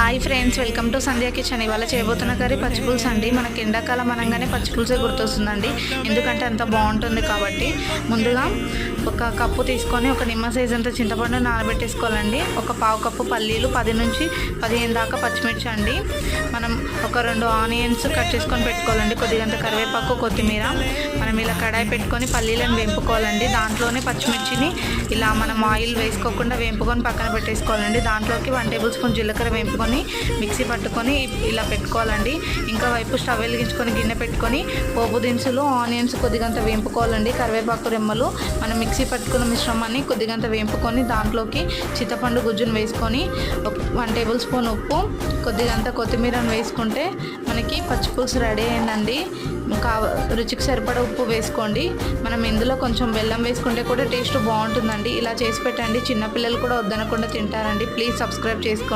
Hi friends welcome to Sandhya kitchen. ఇవాళ చేయబోతున్న curry పచ్చిపులుసు అండి. మనకి ఎండాకాలం అనగానే పచ్చిపులుసే గుర్తొస్తుందండి. ఎందుకంటే అంత బాగుంటుంది కాబట్టి ముందుగా ఒక కప్పు తీసుకొని ఒక నిమ్మ సైజ్ అంత చింతపండు నానబెట్టేసుకోవాలండి. ఒక పావు కప్పు పల్లీలు పది నుంచి పదిహేను దాకా పచ్చిమిర్చి అండి. మనం ఒక రెండు ఆనియన్స్ కట్ చేసుకొని పెట్టుకోవాలండి. కొద్దిగంత కరివేపాకు కొత్తిమీర. మనం ఇలా కడాయి పెట్టుకొని పల్లీలను వేపుకోవాలండి. దాంట్లోనే పచ్చిమిర్చిని ఇలా మనం ఆయిల్ వేసుకోకుండా వేపుకొని పక్కన పెట్టేసుకోవాలండి. దాంట్లోకి వన్ టేబుల్ స్పూన్ జీలకర్ర వేపుకొని మిక్సీ పట్టుకొని ఇలా పెట్టుకోవాలండి. ఇంకా వైపు స్టవ్ వెలిగించుకొని గిన్నె పెట్టుకొని పోపు దినుసులు ఆనియన్స్ కొద్దిగంత వేపుకోవాలండి. కరివేపాకు రెమ్మలు మనం మిక్సీ పట్టుకున్న మిశ్రమాన్ని కొద్దిగంత వేపుకొని దాంట్లోకి చింతపండు గుజ్జును వేసుకొని ఒక వన్ టేబుల్ స్పూన్ ఉప్పు కొద్దిగంత కొత్తిమీరను వేసుకుంటే మనకి పచ్చిపులుసు రెడీ అయిందండి. కావ రుచికి సరిపడా ఉప్పు వేసుకోండి. మనం ఇందులో కొంచెం బెల్లం వేసుకుంటే కూడా టేస్ట్ బాగుంటుందండి. ఇలా చేసి పెట్టండి. చిన్నపిల్లలు కూడా వద్దనకుండా తింటారండి. ప్లీజ్ సబ్స్క్రైబ్ చేసుకోండి.